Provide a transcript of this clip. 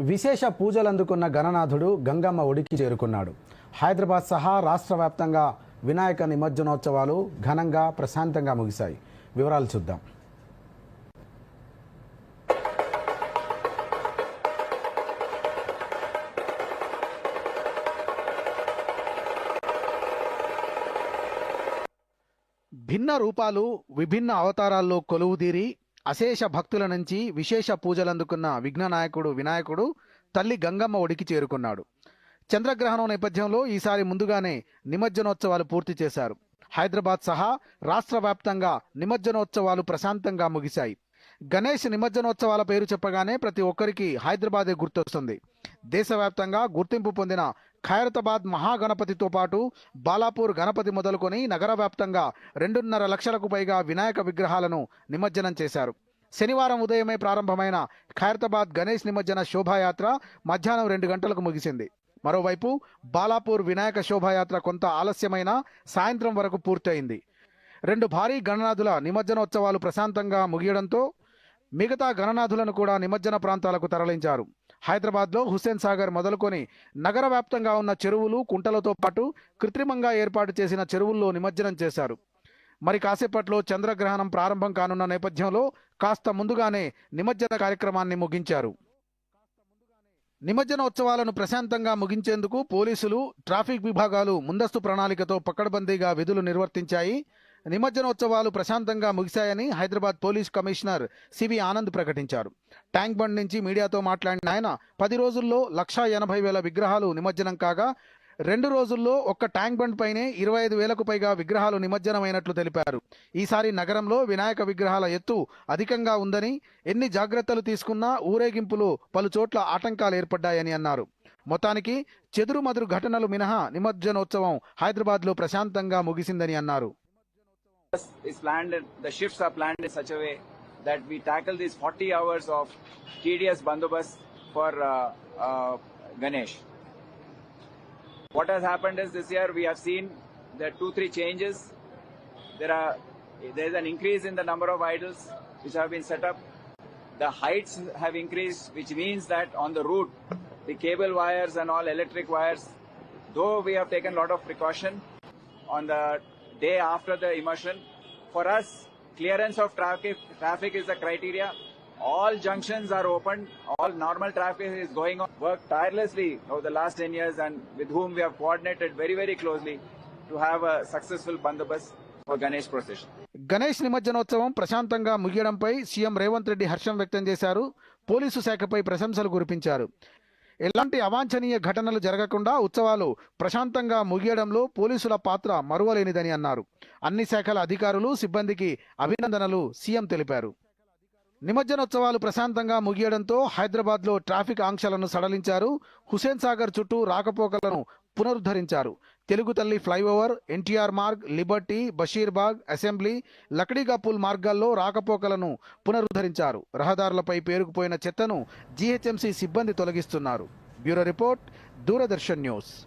విశేష పూజలు అందుకున్న గణనాథుడు గంగమ్మ ఒడికి చేరుకున్నాడు. హైదరాబాద్ సహా రాష్ట్ర వ్యాప్తంగా వినాయక నిమజ్జనోత్సవాలు ఘనంగా ప్రశాంతంగా ముగిశాయి. వివరాలు చూద్దాం. భిన్న రూపాలు విభిన్న అవతారాల్లో కొలువుదీరి అశేష భక్తుల నుంచి విశేష పూజలందుకున్న విఘ్ననాయకుడు వినాయకుడు తల్లి గంగమ్మ ఒడికి చేరుకున్నాడు. చంద్రగ్రహణం నేపథ్యంలో ఈసారి ముందుగానే నిమజ్జనోత్సవాలు పూర్తి చేశారు. హైదరాబాద్ సహా రాష్ట్ర వ్యాప్తంగా నిమజ్జనోత్సవాలు ప్రశాంతంగా ముగిశాయి. గణేష్ నిమజ్జనోత్సవాల పేరు చెప్పగానే ప్రతి ఒక్కరికి హైదరాబాదే గుర్తొస్తుంది. దేశవ్యాప్తంగా గుర్తింపు పొందిన ఖైరతాబాద్ మహాగణపతితో పాటు బాలాపూర్ గణపతి మొదలుకొని నగర వ్యాప్తంగా రెండున్నర లక్షలకు పైగా వినాయక విగ్రహాలను నిమజ్జనం చేశారు. శనివారం ఉదయమే ప్రారంభమైన ఖైరతాబాద్ గణేష్ నిమజ్జన శోభాయాత్ర మధ్యాహ్నం రెండు గంటలకు ముగిసింది. మరోవైపు బాలాపూర్ వినాయక శోభాయాత్ర కొంత ఆలస్యమైన సాయంత్రం వరకు పూర్తయింది. రెండు భారీ గణనాథుల నిమజ్జనోత్సవాలు ప్రశాంతంగా ముగియడంతో మిగతా గణనాథులను కూడా నిమజ్జన ప్రాంతాలకు తరలించారు. హైదరాబాద్లో హుస్సేన్ సాగర్ మొదలుకొని నగర వ్యాప్తంగా ఉన్న చెరువులు కుంటలతో పాటు కృత్రిమంగా ఏర్పాటు చేసిన చెరువుల్లో నిమజ్జనం చేశారు. మరి కాసేపట్లో చంద్రగ్రహణం ప్రారంభం కానున్న నేపథ్యంలో కాస్త ముందుగానే నిమజ్జన కార్యక్రమాన్ని ముగించారు. నిమజ్జనోత్సవాలను ప్రశాంతంగా ముగించేందుకు పోలీసులు ట్రాఫిక్ విభాగాలు ముందస్తు ప్రణాళికతో పక్కడబందీగా విధులు నిర్వర్తించాయి. నిమజ్జనోత్సవాలు ప్రశాంతంగా ముగిశాయని Hyderabad police commissioner CV Anand ప్రకటించారు. ట్యాంక్ బండ్ నుంచి మీడియాతో మాట్లాడిన ఆయన పది రోజుల్లో లక్షా ఎనభై వేల విగ్రహాలు నిమజ్జనం కాగా రెండు రోజుల్లో ఒక్క ట్యాంక్ బండ్ పైనే ఇరవై ఐదు వేలకు పైగా విగ్రహాలు నిమజ్జనమైనట్లు తెలిపారు. ఈసారి నగరంలో వినాయక విగ్రహాల ఎత్తు అధికంగా ఉందని ఎన్ని జాగ్రత్తలు తీసుకున్నా ఊరేగింపులు పలు చోట్ల ఆటంకాలు ఏర్పడ్డాయని అన్నారు. మొత్తానికి చెదురుమదురు ఘటనలు మినహా నిమజ్జనోత్సవం హైదరాబాద్లో ప్రశాంతంగా ముగిసిందని అన్నారు. Is planned the shifts are planned in such a way that we tackle these 40 hours of tedious bandobas for uh, uh, Ganesh. What has happened is this year we have seen are two three changes. There are there is an increase in the number of idols which have been set up. The heights have increased, which means that on the route, the cable wires and all electric wires, though we have taken a lot of precaution on the day after the immersion, for us, clearance of traffic, traffic is the criteria. All junctions are open. All normal traffic is going on. Worked tirelessly over the last 10 years and with whom we have coordinated very, very closely to have a successful Bandabas for Ganesh procession. Ganesh నిమజ్జనోత్సవం ప్రశాంతంగా ముగియడంపై CM Revanth Reddy హర్షం వ్యక్తం చేశారు police శాఖపై ప్రశంసలు కురిపించారు ఎలాంటి అవాంఛనీయ ఘటనలు జరగకుండా ఉత్సవాలు ప్రశాంతంగా ముగియడంలో పోలీసుల పాత్ర మరువలేనిదని అన్నారు అన్ని శాఖల అధికారులు సిబ్బందికి అభినందనలు సీఎం తెలిపారు నిమజ్జనోత్సవాలు ప్రశాంతంగా ముగియడంతో హైదరాబాద్లో ట్రాఫిక్ ఆంక్షలను సడలించారు. హుసేన్ సాగర్ చుట్టూ రాకపోకలను పునరుద్ధరించారు. తెలుగు తల్లి flyover NTR Marg Liberty Basheerbagh assembly Lakdikapul మార్గాల్లో రాకపోకలను పునరుద్ధరించారు. రహదారులపై పేరుకుపోయిన చెత్తను జీహెచ్ఎంసీ సిబ్బంది తొలగిస్తున్నారు. Bureau report Doordarshan news.